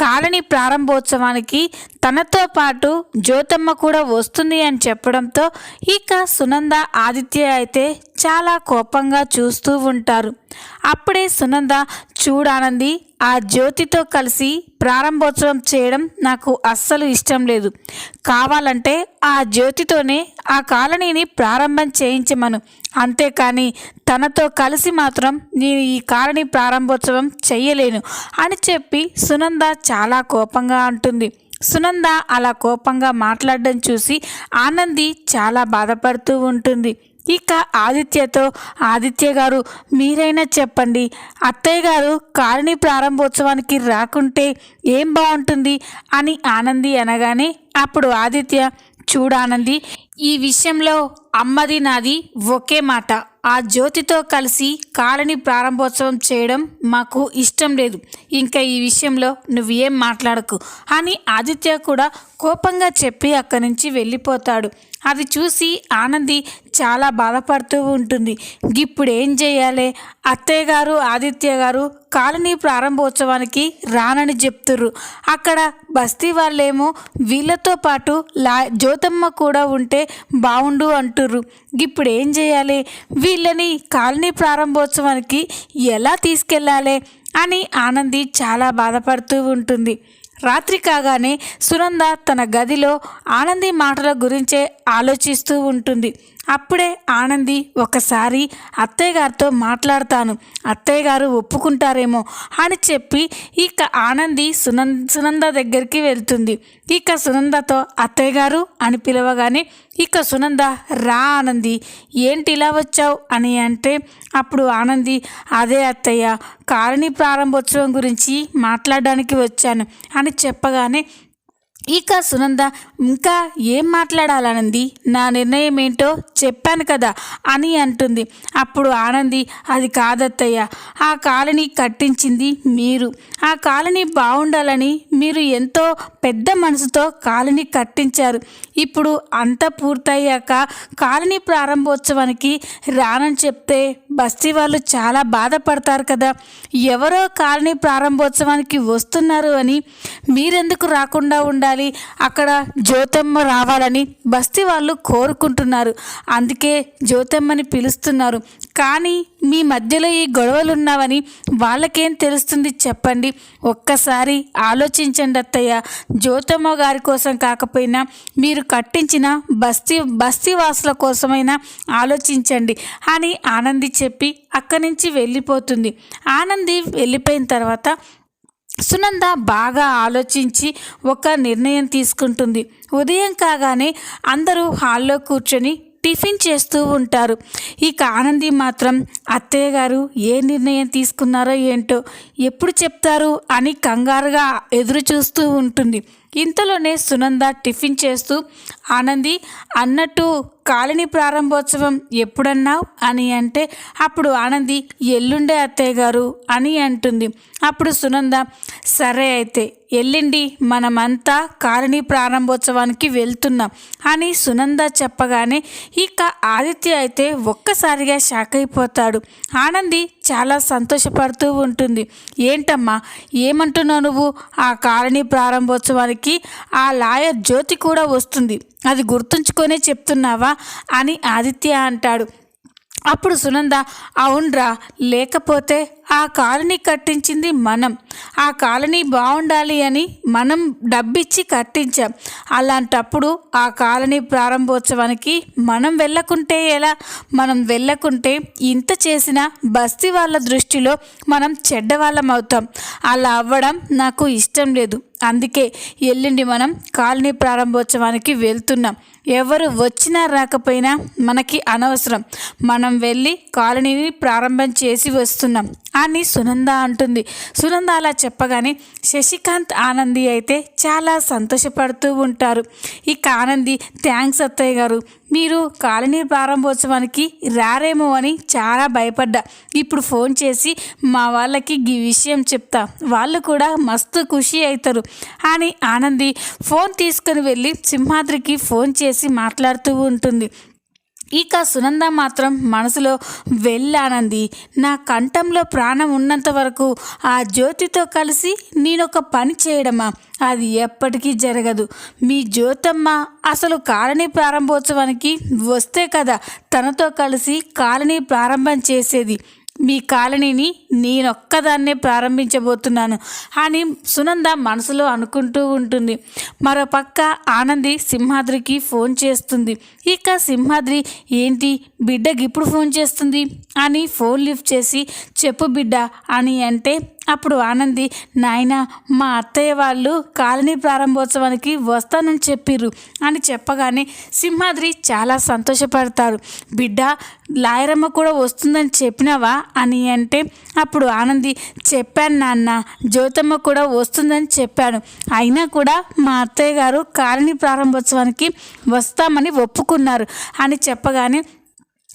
Colony ప్రారంభోత్సవానికి తనతో పాటు జ్యోతమ్మ కూడా వస్తుంది అని చెప్పడంతో ఇక సునంద ఆదిత్య అయితే చాలా కోపంగా చూస్తూ ఉంటారు. అప్పుడే సునంద చూడానంది ఆ జ్యోతితో కలిసి ప్రారంభోత్సవం చేయడం నాకు అస్సలు ఇష్టం లేదు. కావాలంటే ఆ జ్యోతితోనే ఆ కాలనీని ప్రారంభం చేయించమను. అంతేకాని తనతో కలిసి మాత్రం నేను ఈ కాలనీ ప్రారంభోత్సవం చెయ్యలేను అని చెప్పి సునంద చాలా కోపంగా అంటుంది. సునంద అలా కోపంగా మాట్లాడడం చూసి ఆనంది చాలా బాధపడుతూ ఉంటుంది. ఇక ఆదిత్యతో ఆదిత్య గారు మీరైనా చెప్పండి. అత్తయ్య గారు కాలనీ ప్రారంభోత్సవానికి రాకుంటే ఏం బాగుంటుంది? అని ఆనంది అనగానే అప్పుడు ఆదిత్య చూడానంది ఈ విషయంలో అమ్మది నాది ఒకే మాట. ఆ జ్యోతితో కలిసి కాలనీ ప్రారంభోత్సవం చేయడం మాకు ఇష్టం లేదు. ఇంకా ఈ విషయంలో నువ్వు ఏం మాట్లాడకు. అని ఆదిత్య కూడా కోపంగా చెప్పి అక్కడి నుంచి వెళ్ళిపోతాడు. అది చూసి ఆనంది చాలా బాధపడుతూ ఉంటుంది. ఇప్పుడు ఏం చేయాలి? అత్తయ్య గారు ఆదిత్య గారు కాలనీ ప్రారంభోత్సవానికి రానని చెప్తుర్రు. అక్కడ బస్తీ వాళ్ళేమో వీళ్ళతో పాటు లా జ్యోతమ్మ కూడా ఉంటే బాగుండు అంటుర్రు. ఇప్పుడు ఏం చేయాలి? వీళ్ళని కాలనీ ప్రారంభోత్సవానికి ఎలా తీసుకెళ్ళాలి అని ఆనంది చాలా బాధపడుతూ ఉంటుంది. రాత్రి కాగానే సునంద తన గదిలో ఆనంది మాటల గురించే ఆలోచిస్తూ ఉంటుంది. అప్పుడే ఆనంది ఒకసారి అత్తయ్య గారితో మాట్లాడతాను. అత్తయ్య గారు ఒప్పుకుంటారేమో అని చెప్పి ఇక ఆనంది సునంద సునంద దగ్గరికి వెళ్తుంది. ఇక సునందతో అత్తయ్య గారు అని పిలవగానే ఇక సునంద రా ఆనంది ఏంటి ఇలా వచ్చావు? అని అంటే అప్పుడు ఆనంది అదే అత్తయ్య కాలనీ ప్రారంభోత్సవం గురించి మాట్లాడడానికి వచ్చాను అని చెప్పగానే ఇక సునంద ఇంకా ఏం మాట్లాడాలనంది? నా నిర్ణయం ఏంటో చెప్పాను కదా అని అంటుంది. అప్పుడు ఆనంది అది కాదత్తయ్య ఆ కాలనీ కట్టించింది మీరు. ఆ కాలనీ బాగుండాలని మీరు ఎంతో పెద్ద మనసుతో కాలనీ కట్టించారు. ఇప్పుడు అంతా పూర్తయ్యాక కాలనీ ప్రారంభోత్సవానికి రానని చెప్తే బస్తీ వాళ్ళు చాలా బాధపడతారు కదా. ఎవరో కాలనీ ప్రారంభోత్సవానికి వస్తున్నారు అని మీరెందుకు రాకుండా ఉండాలి? అక్కడ జ్యోతమ్మ రావాలని బస్తీ వాళ్ళు కోరుకుంటున్నారు. అందుకే జ్యోతమ్మని పిలుస్తున్నారు. కానీ మీ మధ్యలో ఈ గొడవలు ఉన్నావని వాళ్ళకేం తెలుస్తుంది చెప్పండి. ఒక్కసారి ఆలోచించండి అత్తయ్య. జ్యోతమ్మ గారి కోసం కాకపోయినా మీరు కట్టించిన బస్తీ బస్తీ వాసుల కోసమైనా ఆలోచించండి అని ఆనంది చెప్పి అక్కడి నుంచి వెళ్ళిపోతుంది. ఆనంది వెళ్ళిపోయిన తర్వాత సునంద బాగా ఆలోచించి ఒక నిర్ణయం తీసుకుంటుంది. ఉదయం కాగానే అందరూ హాల్లో కూర్చొని టిఫిన్ చేస్తూ ఉంటారు. ఇక ఆనంది మాత్రం అత్తయ్య గారు ఏ నిర్ణయం తీసుకున్నారో ఏంటో ఎప్పుడు చెప్తారు? అని కంగారుగా ఎదురు చూస్తూ ఉంటుంది. ఇంతలోనే సునంద టిఫిన్ చేస్తూ ఆనంది అన్నట్టు కాలనీ ప్రారంభోత్సవం ఎప్పుడన్నావు? అని అంటే అప్పుడు ఆనంది ఎల్లుండే అత్తయ్య గారు అని అంటుంది. అప్పుడు సునంద సరే అయితే ఎల్లుండి మనమంతా కాలనీ ప్రారంభోత్సవానికి వెళ్తున్నాం అని సునంద చెప్పగానే ఇక ఆదిత్య అయితే ఒక్కసారిగా షాక్ అయిపోతాడు. ఆనంది చాలా సంతోషపడుతూ ఉంటుంది. ఏంటమ్మా ఏమంటున్నావు నువ్వు? ఆ కాలనీ ప్రారంభోత్సవానికి ఆ లాయర్ జ్యోతి కూడా వస్తుంది. అది గుర్తుంచుకొనే చెప్తున్నావా? అని ఆదిత్య అంటాడు. అప్పుడు సునంద అవునరా లేకపోతే ఆ కాలనీ కట్టించింది మనం. ఆ కాలనీ బాగుండాలి అని మనం డబ్బిచ్చి కట్టించాం. అలాంటప్పుడు ఆ కాలనీ ప్రారంభోత్సవానికి మనం వెళ్ళకుంటే ఎలా? మనం వెళ్ళకుంటే ఇంత చేసిన బస్తీ వాళ్ళ దృష్టిలో మనం చెడ్డవాళ్ళం అవుతాం అలా అవ్వడం నాకు ఇష్టం లేదు. అందుకే ఎల్లుండి మనం కాలనీ ప్రారంభోత్సవానికి వెళ్తున్నాం. ఎవరు వచ్చినా రాకపోయినా మనకి అనవసరం. మనం వెళ్ళి కాలనీని ప్రారంభం చేసి వస్తున్నాం. అని సునంద అంటుంది. సునంద అలా చెప్పగానే శశికాంత్ ఆనంది అయితే చాలా సంతోషపడుతూ ఉంటారు. ఇక ఆనంది థ్యాంక్స్ అత్తయ్య గారు. మీరు కాలనీ ప్రారంభోత్సవానికి రారేమో అని చాలా భయపడ్డా. ఇప్పుడు ఫోన్ చేసి మా వాళ్ళకి ఈ విషయం చెప్తా. వాళ్ళు కూడా మస్తు ఖుషి అవుతారు అని ఆనంది ఫోన్ తీసుకుని వెళ్ళి సింహాద్రికి ఫోన్ చేసి మాట్లాడుతూ ఉంటుంది. ఇక సునంద మాత్రం మనసులో వెళ్ళానంది. నా కంఠంలో ప్రాణం ఉన్నంత వరకు ఆ జ్యోతితో కలిసి నేనొక పని చేయడమా? అది ఎప్పటికీ జరగదు. మీ జ్యోతమ్మ అసలు కాలనీ ప్రారంభోత్సవానికి వస్తే కదా తనతో కలిసి కాలనీ ప్రారంభం చేసేది. మీ కాలనీని నేనొక్కదాన్నే ప్రారంభించబోతున్నాను అని సునంద మనసులో అనుకుంటూ ఉంటుంది. మరోపక్క ఆనంది సింహాద్రికి ఫోన్ చేస్తుంది. ఇక సింహాద్రి ఏంటి బిడ్డకి ఇప్పుడు ఫోన్ చేస్తుంది? అని ఫోన్ లిఫ్ట్ చేసి చెప్పు బిడ్డ అని అంటే అప్పుడు ఆనంది నాయన మా అత్తయ్య వాళ్ళు కాలనీ ప్రారంభోత్సవానికి వస్తానని చెప్పిర్రు అని చెప్పగానే సింహాద్రి చాలా సంతోషపడతారు. బిడ్డ లాయరమ్మ కూడా వస్తుందని చెప్పినావా? అని అంటే అప్పుడు ఆనంది చెప్పాను నాన్న జ్యోతమ్మ కూడా వస్తుందని చెప్పాను. అయినా కూడా మా అత్తయ్య గారు కాలనీ ప్రారంభోత్సవానికి వస్తామని ఒప్పుకున్నారు అని చెప్పగానే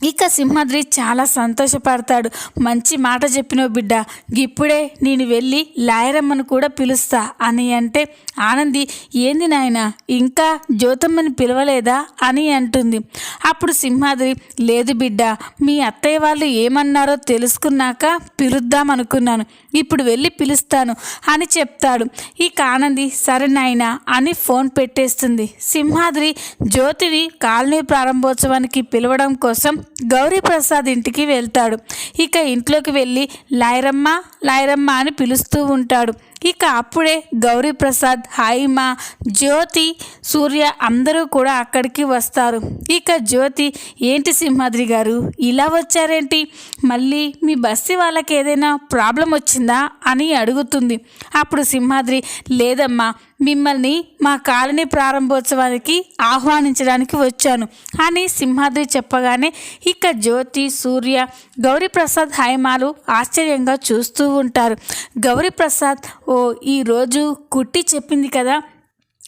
ఇక సింహాద్రి చాలా సంతోషపడతాడు. మంచి మాట చెప్పినవు బిడ్డ. ఇప్పుడే నేను వెళ్ళి లాయరమ్మను కూడా పిలుస్తా అని అంటే ఆనంది ఏంది నాయన? ఇంకా జ్యోతమ్మని పిలవలేదా? అని అంటుంది. అప్పుడు సింహాద్రి లేదు బిడ్డ మీ అత్తయ్య వాళ్ళు ఏమన్నారో తెలుసుకున్నాక పిలుద్దాం అనుకున్నాను. ఇప్పుడు వెళ్ళి పిలుస్తాను అని చెప్తాడు. ఇక ఆనంది సరే నాయన అని ఫోన్ పెట్టేస్తుంది. సింహాద్రి జ్యోతిని కాలనీ ప్రారంభోత్సవానికి పిలవడం కోసం గౌరీప్రసాద్ ఇంటికి వెళ్తాడు. ఇక ఇంట్లోకి వెళ్ళి లాయరమ్మ లాయరమ్మ అని పిలుస్తూ ఉంటాడు. ఇక అప్పుడే గౌరీప్రసాద్ హైమ జ్యోతి సూర్య అందరూ కూడా అక్కడికి వస్తారు. ఇక జ్యోతి ఏంటి సింహాద్రి గారు ఇలా వచ్చారేంటి? మళ్ళీ మీ బస్సు వాళ్ళకి ఏదైనా ప్రాబ్లం వచ్చిందా? అని అడుగుతుంది. అప్పుడు సింహాద్రి లేదమ్మా మిమ్మల్ని మా కాలనీ ప్రారంభోత్సవానికి ఆహ్వానించడానికి వచ్చాను అని సింహాద్రి చెప్పగానే ఇక జ్యోతి సూర్య గౌరీప్రసాద్ హైమాలు ఆశ్చర్యంగా చూస్తూ ఉంటారు. గౌరీప్రసాద్ ఓ ఈరోజు కుట్టి చెప్పింది కదా.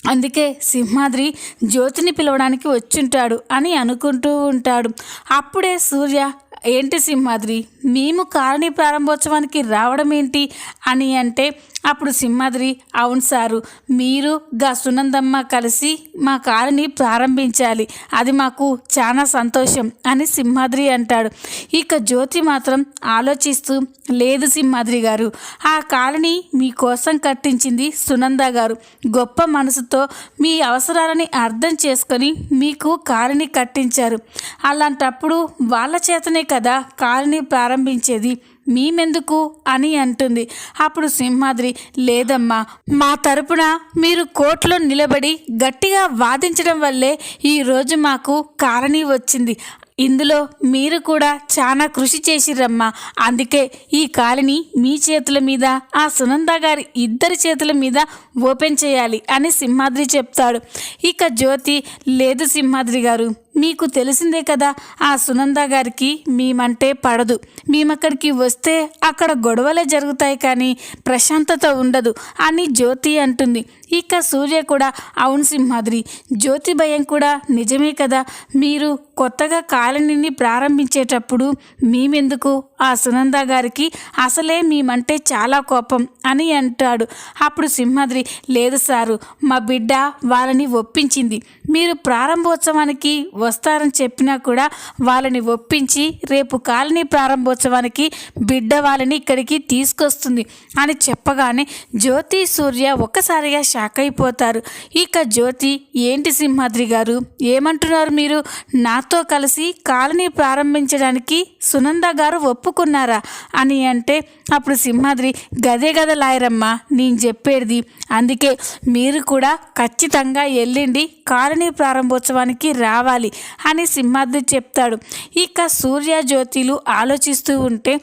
అందుకే సింహాద్రి జ్యోతిని పిలవడానికి వచ్చుంటాడు అని అనుకుంటూ ఉంటాడు. అప్పుడే సూర్య ఏంటి సింహాద్రి మేము కాలనీ ప్రారంభోత్సవానికి రావడం ఏంటి అని అంటే అప్పుడు సింహాద్రి అవును సారు మీరు గా సునందమ్మ కలిసి మా కాలనీ ప్రారంభించాలి. అది మాకు చాలా సంతోషం అని సింహాద్రి అంటాడు. ఇక జ్యోతి మాత్రం ఆలోచిస్తూ లేదు సింహాద్రి గారు ఆ కాలనీ మీకోసం కట్టించింది సునంద గారు. గొప్ప మనసుతో మీ అవసరాలని అర్థం చేసుకొని మీకు కాలనీ కట్టించారు. అలాంటప్పుడు వాళ్ళ చేతనే కదా కాలనీ ప్రారంభించేది. మేమెందుకు అని అంటుంది. అప్పుడు సింహాద్రి లేదమ్మా మా తరపున మీరు కోర్టులో నిలబడి గట్టిగా వాదించడం వల్లే ఈరోజు మాకు కారణీ వచ్చింది. ఇందులో మీరు కూడా చాలా కృషి చేసిరమ్మా అందుకే ఈ కాలిని మీ చేతుల మీద ఆ సునంద గారి ఇద్దరి చేతుల మీద ఓపెన్ చేయాలి అని సింహాద్రి చెప్తాడు. ఇక జ్యోతి లేదు సింహాద్రి గారు మీకు తెలిసిందే కదా ఆ సునంద గారికి మేమంటే పడదు. మేమక్కడికి వస్తే అక్కడ గొడవలే జరుగుతాయి కానీ ప్రశాంతత ఉండదు అని జ్యోతి అంటుంది. ఇక సూర్య కూడా అవును సింహాద్రి జ్యోతి భయం కూడా నిజమే కదా. మీరు కొత్తగా కాలనీని ప్రారంభించేటప్పుడు మేమెందుకు? ఆ సునంద గారికి అసలే మేమంటే చాలా కోపం అని అంటాడు. అప్పుడు సింహాద్రి లేదు సారు మా బిడ్డ వాళ్ళని ఒప్పించింది. మీరు ప్రారంభోత్సవానికి వస్తారని చెప్పినా కూడా వాళ్ళని ఒప్పించి రేపు కాలనీ ప్రారంభోత్సవానికి బిడ్డ వాళ్ళని ఇక్కడికి తీసుకొస్తుంది అని చెప్పగానే జ్యోతి సూర్య ఒక్కసారిగా షాక్ అయిపోతారు. ఇక జ్యోతి ఏంటి సింహాద్రి గారు? ఏమంటున్నారు మీరు? నాతో కలిసి కాలనీ ప్రారంభించడానికి సునంద గారు ఒప్పుకున్నారా? అని అంటే అప్పుడు సింహాద్రి గదే గద లాయరమ్మ నేను చెప్పేది అందుకే మీరు కూడా ఖచ్చితంగా వెళ్ళండి కాలనీ ప్రారంభోత్సవానికి రావాలి అని సింహాద్రి చెప్తాడు. ఇక సూర్య జ్యోతిలు ఆలోచిస్తూ ఉంటే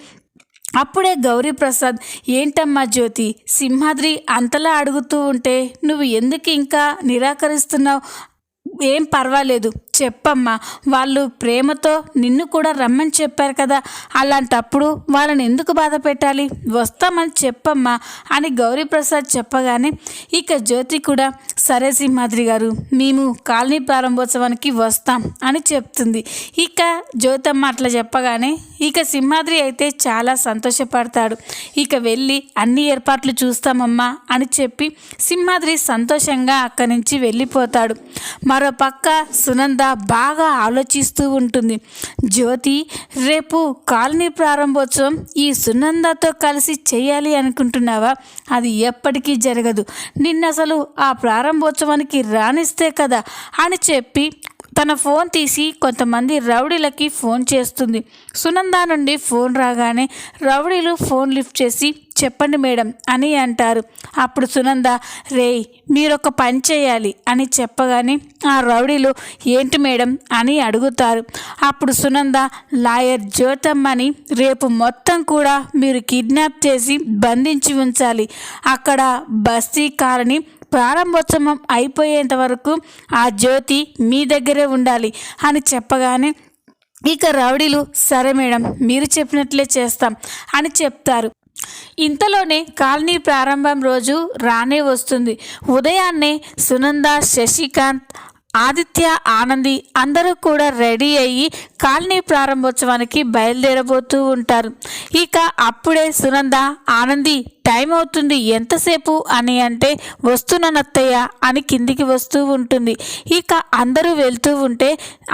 అప్పుడే గౌరీప్రసాద్ ఏంటమ్మా జ్యోతి సింహాద్రి అంతలా అడుగుతూ ఉంటే నువ్వు ఎందుకు ఇంకా నిరాకరిస్తున్నావు? ఏం పర్వాలేదు చెప్పమ్మా వాళ్ళు ప్రేమతో నిన్ను కూడా రమ్మని చెప్పారు కదా. అలాంటప్పుడు వాళ్ళని ఎందుకు బాధ పెట్టాలి? వస్తామని చెప్పమ్మా అని గౌరీప్రసాద్ చెప్పగానే ఇక జ్యోతి కూడా సరే సింహాద్రి గారు మేము కాలనీ ప్రారంభోత్సవానికి వస్తాం అని చెప్తుంది. ఇక జ్యోతమ్మ అట్లా చెప్పగానే ఇక సింహాద్రి అయితే చాలా సంతోషపడతాడు. ఇక వెళ్ళి అన్ని ఏర్పాట్లు చూస్తామమ్మా అని చెప్పి సింహాద్రి సంతోషంగా అక్కడి నుంచి వెళ్ళిపోతాడు. మరో పక్క కూడా బాగా ఆలోచిస్తూ ఉంటుంది. జ్యోతి రేపు కాలనీ ప్రారంభోత్సవం ఈ సునందతో కలిసి చేయాలి అనుకుంటున్నావా? అది ఎప్పటికీ జరగదు. నిన్నసలు ఆ ప్రారంభోత్సవానికి రాణిస్తే కదా అని చెప్పి తన ఫోన్ తీసి కొంతమంది రౌడీలకి ఫోన్ చేస్తుంది. సునంద నుండి ఫోన్ రాగానే రౌడీలు ఫోన్ లిఫ్ట్ చేసి చెప్పండి మేడం అని అంటారు. అప్పుడు సునంద రే మీరొక పని చేయాలి అని చెప్పగానే ఆ రౌడీలు ఏంటి మేడం? అని అడుగుతారు. అప్పుడు సునంద లాయర్ జ్యోతమ్మని రేపు మొత్తం కూడా మీరు కిడ్నాప్ చేసి బంధించి ఉంచాలి. అక్కడ బస్తీ కాలనీ ప్రారంభోత్సవం అయిపోయేంత వరకు ఆ జ్యోతి మీ దగ్గరే ఉండాలి అని చెప్పగానే ఇక రౌడీలు సరే మేడం మీరు చెప్పినట్లే చేస్తాం అని చెప్తారు. ఇంతలోనే కాలనీ ప్రారంభం రోజు రానే వస్తుంది. ఉదయాన్నే సునంద శశికాంత్ ఆదిత్య ఆనంది అందరూ కూడా రెడీ అయ్యి కాలనీ ప్రారంభోత్సవానికి బయలుదేరబోతూ ఉంటారు. ఇక అప్పుడే సునంద ఆనంది టైం అవుతుంది ఎంతసేపు అని అంటే వస్తున్నానత్తయ్య అని కిందికి వస్తూ ఉంటుంది. ఇక అందరూ వెళ్తూ ఉంటే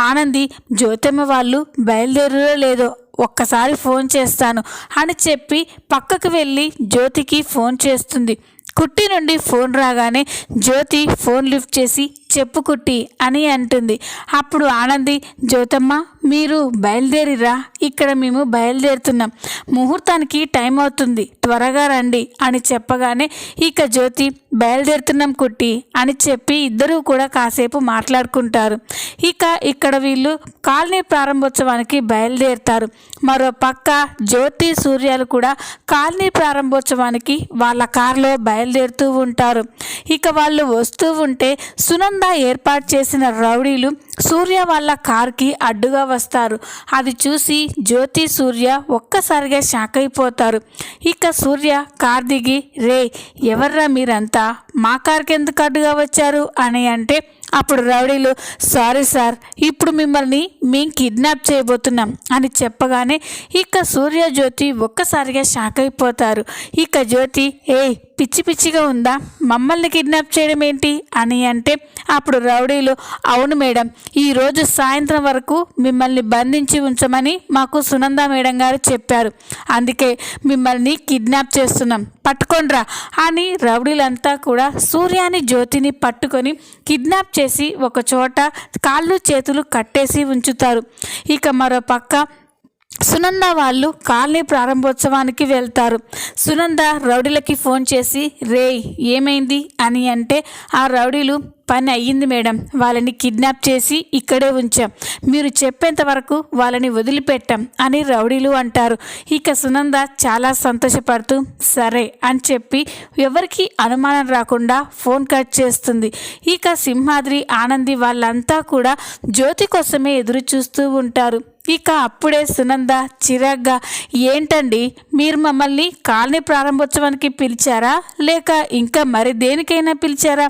ఆనంది జ్యోతమ్మ వాళ్ళు బయలుదేరో లేదో ఒక్కసారి ఫోన్ చేస్తాను అని చెప్పి పక్కకు వెళ్ళి జ్యోతికి ఫోన్ చేస్తుంది. కుట్టి నుండి ఫోన్ రాగానే జ్యోతి ఫోన్ లిఫ్ట్ చేసి చెప్పు కుట్టి అని అంటుంది. అప్పుడు ఆనంది జ్యోతమ్మ మీరు బయలుదేరిరా. ఇక్కడ మేము బయలుదేరుతున్నాం. ముహూర్తానికి టైం అవుతుంది. త్వరగా రండి అని చెప్పగానే ఇక జ్యోతి బయలుదేరుతున్నాం కుట్టి అని చెప్పి ఇద్దరూ కూడా కాసేపు మాట్లాడుకుంటారు. ఇక ఇక్కడ వీళ్ళు కాలనీ ప్రారంభోత్సవానికి బయలుదేరుతారు. మరో పక్క జ్యోతి సూర్యాలు కూడా కాలనీ ప్రారంభోత్సవానికి వాళ్ళ కారులో బయలుదేరుతూ ఉంటారు. ఇక వాళ్ళు వస్తూ ఉంటే సునంద ఏర్పాటు చేసిన రౌడీలు సూర్య వాళ్ళ కార్కి అడ్డుగా వస్తారు. అది చూసి జ్యోతి సూర్య ఒక్కసారిగా షాక్ అయిపోతారు. ఇక సూర్య కార్ దిగి రే ఎవర్రా మీరంతా? మా కార్కి ఎందుకు అడ్డుగా వచ్చారు? అని అంటే అప్పుడు రౌడీలు సారీ సార్ ఇప్పుడు మిమ్మల్ని మేము కిడ్నాప్ చేయబోతున్నాం అని చెప్పగానే ఇక సూర్య జ్యోతి ఒక్కసారిగా షాక్ అయిపోతారు. ఇక జ్యోతి ఏ పిచ్చి పిచ్చిగా ఉందా? మమ్మల్ని కిడ్నాప్ చేయడం ఏంటి? అని అంటే అప్పుడు రౌడీలు అవును మేడం ఈరోజు సాయంత్రం వరకు మిమ్మల్ని బంధించి ఉంచమని మాకు సునంద మేడం గారు చెప్పారు. అందుకే మిమ్మల్ని కిడ్నాప్ చేస్తున్నాం. పట్టుకోండ్రా అని రౌడీలంతా కూడా సూర్యాని జ్యోతిని పట్టుకొని కిడ్నాప్ చేసి ఒక చోట కాళ్ళు చేతులు కట్టేసి ఉంచుతారు. ఇక మరో పక్క సునంద వాళ్ళు కాలనీ ప్రారంభోత్సవానికి వెళ్తారు. సునంద రౌడీలకి ఫోన్ చేసి రే ఏమైంది? అని అంటే ఆ రౌడీలు పని అయ్యింది మేడం. వాళ్ళని కిడ్నాప్ చేసి ఇక్కడే ఉంచాం. మీరు చెప్పేంత వరకు వాళ్ళని వదిలిపెట్టాం అని రౌడీలు అంటారు. ఇక సునంద చాలా సంతోషపడుతూ సరే అని చెప్పి ఎవరికి అనుమానం రాకుండా ఫోన్ కట్ చేస్తుంది. ఇక సింహాద్రి ఆనంది వాళ్ళంతా కూడా జ్యోతి కోసమే ఎదురు చూస్తూ ఉంటారు. ఇక అప్పుడే సునంద చిరాగ్గా ఏంటండి? మీరు మమ్మల్ని కాలనీ ప్రారంభోత్సవానికి పిలిచారా? లేక ఇంకా మరి దేనికైనా పిలిచారా?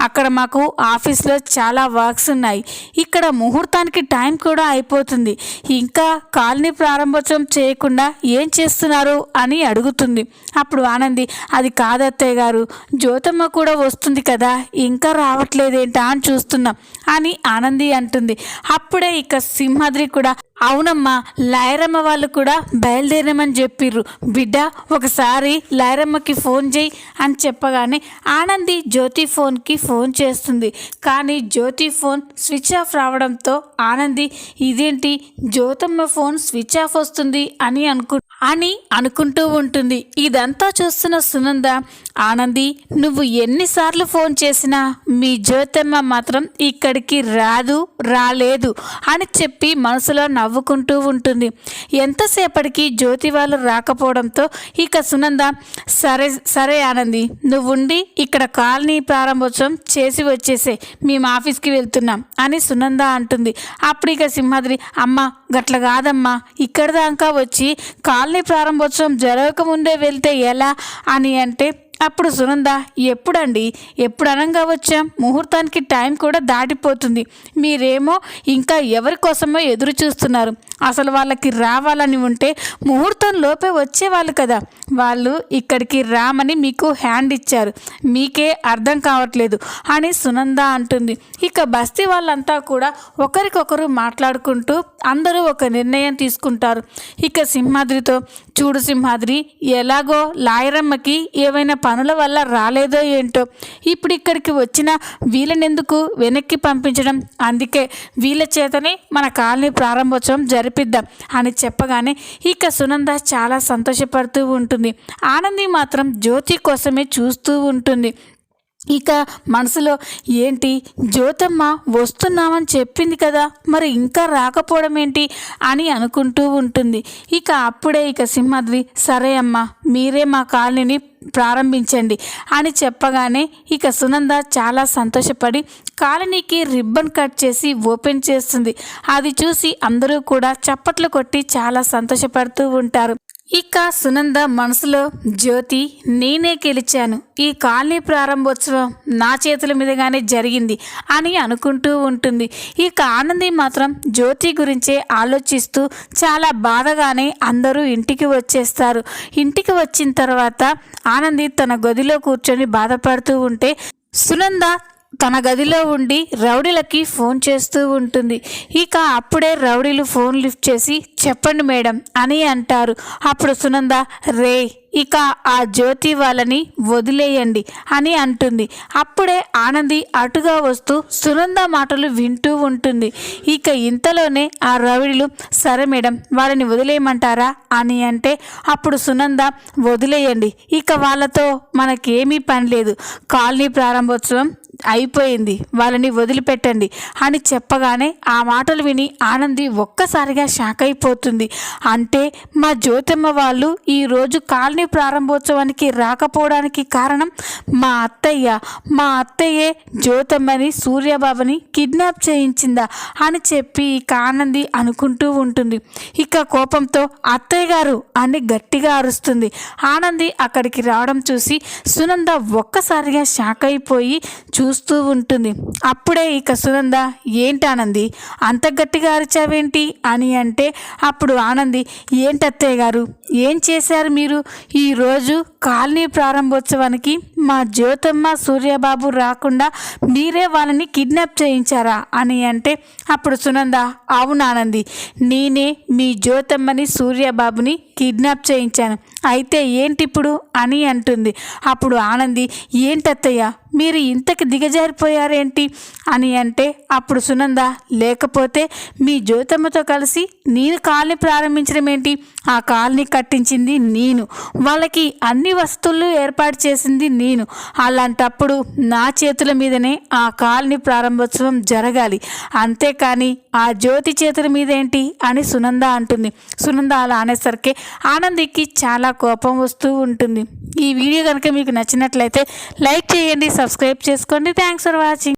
అక్కడ మాకు ఆఫీస్లో చాలా వర్క్స్ ఉన్నాయి. ఇక్కడ ముహూర్తానికి టైం కూడా అయిపోతుంది. ఇంకా కాలనీ ప్రారంభోత్సవం చేయకుండా ఏం చేస్తున్నారు అని అడుగుతుంది. అప్పుడు ఆనంది అది కాదత్తయ్య గారు జ్యోతమ్మ కూడా వస్తుంది కదా ఇంకా రావట్లేదేంటా అని చూస్తున్నాం అని ఆనంది అంటుంది. అప్పుడే ఇక సింహాద్రి కూడా అవునమ్మా లాయరమ్మ వాళ్ళు కూడా బయలుదేరమని చెప్పిర్రు. బిడ్డ ఒకసారి లాయరమ్మకి ఫోన్ చేయి అని చెప్పగానే ఆనంది జ్యోతి ఫోన్కి ఫోన్ చేస్తుంది. కానీ జ్యోతి ఫోన్ స్విచ్ ఆఫ్ రావడంతో ఆనంది ఇదేంటి జ్యోతమ్మ ఫోన్ స్విచ్ ఆఫ్ వస్తుంది అని అనుకు అని అనుకుంటూ ఉంటుంది. ఇదంతా చూస్తున్న సునంద ఆనంది నువ్వు ఎన్నిసార్లు ఫోన్ చేసినా మీ జ్యోతమ్మ మాత్రం ఇక్కడికి రాదు రాలేదు అని చెప్పి మనసులో నవ్వు నవ్వుకుంటూ ఉంటుంది. ఎంతసేపటికి జ్యోతి వాళ్ళు రాకపోవడంతో ఇక సునంద సరే సరే ఆనంది నువ్వు ఉండి ఇక్కడ కాలనీ ప్రారంభోత్సవం చేసి వచ్చేసే మేము ఆఫీస్కి వెళ్తున్నాం అని సునంద అంటుంది. అప్పుడు ఇక సింహాద్రి అమ్మ గట్ల కాదమ్మా ఇక్కడ దాకా వచ్చి కాలనీ ప్రారంభోత్సవం జరగకముందే వెళ్తే ఎలా అని అంటే అప్పుడు సునంద ఎప్పుడండి? ఎప్పుడు అనంగా వచ్చాం? ముహూర్తానికి టైం కూడా దాటిపోతుంది. మీరేమో ఇంకా ఎవరి కోసమో ఎదురు చూస్తున్నారు. అసలు వాళ్ళకి రావాలని ఉంటే ముహూర్తం లోపే వచ్చేవాళ్ళు కదా. వాళ్ళు ఇక్కడికి రామని మీకు హ్యాండ్ ఇచ్చారు. మీకే అర్థం కావట్లేదు అని సునంద అంటుంది. ఇక బస్తీ వాళ్ళంతా కూడా ఒకరికొకరు మాట్లాడుకుంటూ అందరూ ఒక నిర్ణయం తీసుకుంటారు. ఇక సింహాద్రితో చూడు సింహాద్రి ఎలాగో లాయరమ్మకి ఏవైనా పనుల వల్ల రాలేదో ఏంటో ఇప్పుడు ఇక్కడికి వచ్చిన వీళ్ళనెందుకు వెనక్కి పంపించడం? అందుకే వీళ్ళ చేతనే మన కాలనీ ప్రారంభోత్సవం జరిపిద్దాం అని చెప్పగానే ఇక సునంద చాలా సంతోషపడుతూ ఉంటుంది. ఆనంది మాత్రం జ్యోతి కోసమే చూస్తూ ఉంటుంది. ఇక మనసులో ఏంటి? జ్యోతమ్మ వస్తున్నామని చెప్పింది కదా మరి ఇంకా రాకపోవడం ఏంటి అని అనుకుంటూ ఉంటుంది. ఇక అప్పుడే ఇక సింహాద్రి సరే అమ్మా మీరే మా కాలనీని ప్రారంభించండి అని చెప్పగానే ఇక సునంద చాలా సంతోషపడి కాలనీకి రిబ్బన్ కట్ చేసి ఓపెన్ చేస్తుంది. అది చూసి అందరూ కూడా చప్పట్లు కొట్టి చాలా సంతోషపడుతూ ఉంటారు. ఇక సునంద మనసులో జ్యోతి నేనే గెలిచాను. ఈ కాలనీ ప్రారంభోత్సవం నా చేతుల మీదుగానే జరిగింది అని అనుకుంటూ ఉంటుంది. ఇక ఆనంది మాత్రం జ్యోతి గురించే ఆలోచిస్తూ చాలా బాధగానే అందరూ ఇంటికి వచ్చేస్తారు. ఇంటికి వచ్చిన తర్వాత ఆనంది తన గదిలో కూర్చొని బాధపడుతూ ఉంటే సునంద తన గదిలో ఉండి రౌడీలకి ఫోన్ చేస్తూ ఉంటుంది. ఇక అప్పుడే రౌడీలు ఫోన్ లిఫ్ట్ చేసి చెప్పండి మేడం అని అంటారు. అప్పుడు సునంద రే ఇక ఆ జ్యోతి వాళ్ళని వదిలేయండి అని అంటుంది. అప్పుడే ఆనంది అటుగా వస్తూ సునంద మాటలు వింటూ ఉంటుంది. ఇక ఇంతలోనే ఆ రవిడులు సరే మేడం వాళ్ళని వదిలేయమంటారా అని అంటే అప్పుడు సునంద వదిలేయండి. ఇక వాళ్ళతో మనకేమీ పని లేదు. కాలనీ ప్రారంభోత్సవం అయిపోయింది. వాళ్ళని వదిలిపెట్టండి అని చెప్పగానే ఆ మాటలు విని ఆనంది ఒక్కసారిగా షాక్ అయిపోతుంది. అంటే మా జ్యోతమ్మ వాళ్ళు ఈరోజు కాలనీ ప్రారంభోత్సవానికి రాకపోవడానికి కారణం మా అత్తయ్య. మా అత్తయ్యే జ్యోతమ్మని సూర్యబాబుని కిడ్నాప్ చేయించిందా అని చెప్పి ఇక ఆనంది అనుకుంటూ ఉంటుంది. ఇక కోపంతో అత్తయ్య గారు అని గట్టిగా అరుస్తుంది. ఆనంది అక్కడికి రావడం చూసి సునంద ఒక్కసారిగా షాక్ అయిపోయి చూస్తూ ఉంటుంది. అప్పుడే ఇక సునంద ఏంటి ఆనంది అంత గట్టిగా అరిచావేంటి? అని అంటే అప్పుడు ఆనంది ఏంటి అత్తయ్య గారు ఏం చేశారు మీరు? ఈరోజు కాలనీ ప్రారంభోత్సవానికి మా జ్యోతమ్మ సూర్యబాబు రాకుండా మీరే వాళ్ళని కిడ్నాప్ చేయించారా అని అంటే అప్పుడు సునంద అవును ఆనంది నేనే మీ జ్యోతమ్మని సూర్యబాబుని కిడ్నాప్ చేయించాను. అయితే ఏంటిప్పుడు? అని అంటుంది. అప్పుడు ఆనంది ఏంటత్తయ్య మీరు ఇంతకి దిగజారిపోయారేంటి? అని అంటే అప్పుడు సునంద లేకపోతే మీ జ్యోతమ్మతో కలిసి నేను కాలనీ ప్రారంభించడం ఏంటి? ఆ కాలనీ కట్టించింది నేను. వాళ్ళకి అన్ని వస్తువులు ఏర్పాటు చేసింది నేను. అలాంటప్పుడు నా చేతుల మీదనే ఆ కాలనీ ప్రారంభోత్సవం జరగాలి. అంతేకాని ఆ జ్యోతి చేతుల మీద ఏంటి అని సునంద అంటుంది. సునంద అలా అనేసరికి ఆనందికి చాలా కోపం వస్తూ ఉంటుంది. ఈ వీడియో కనుక మీకు నచ్చినట్లయితే లైక్ చేయండి సబ్స్క్రైబ్ చేసుకోండి. Thanks for watching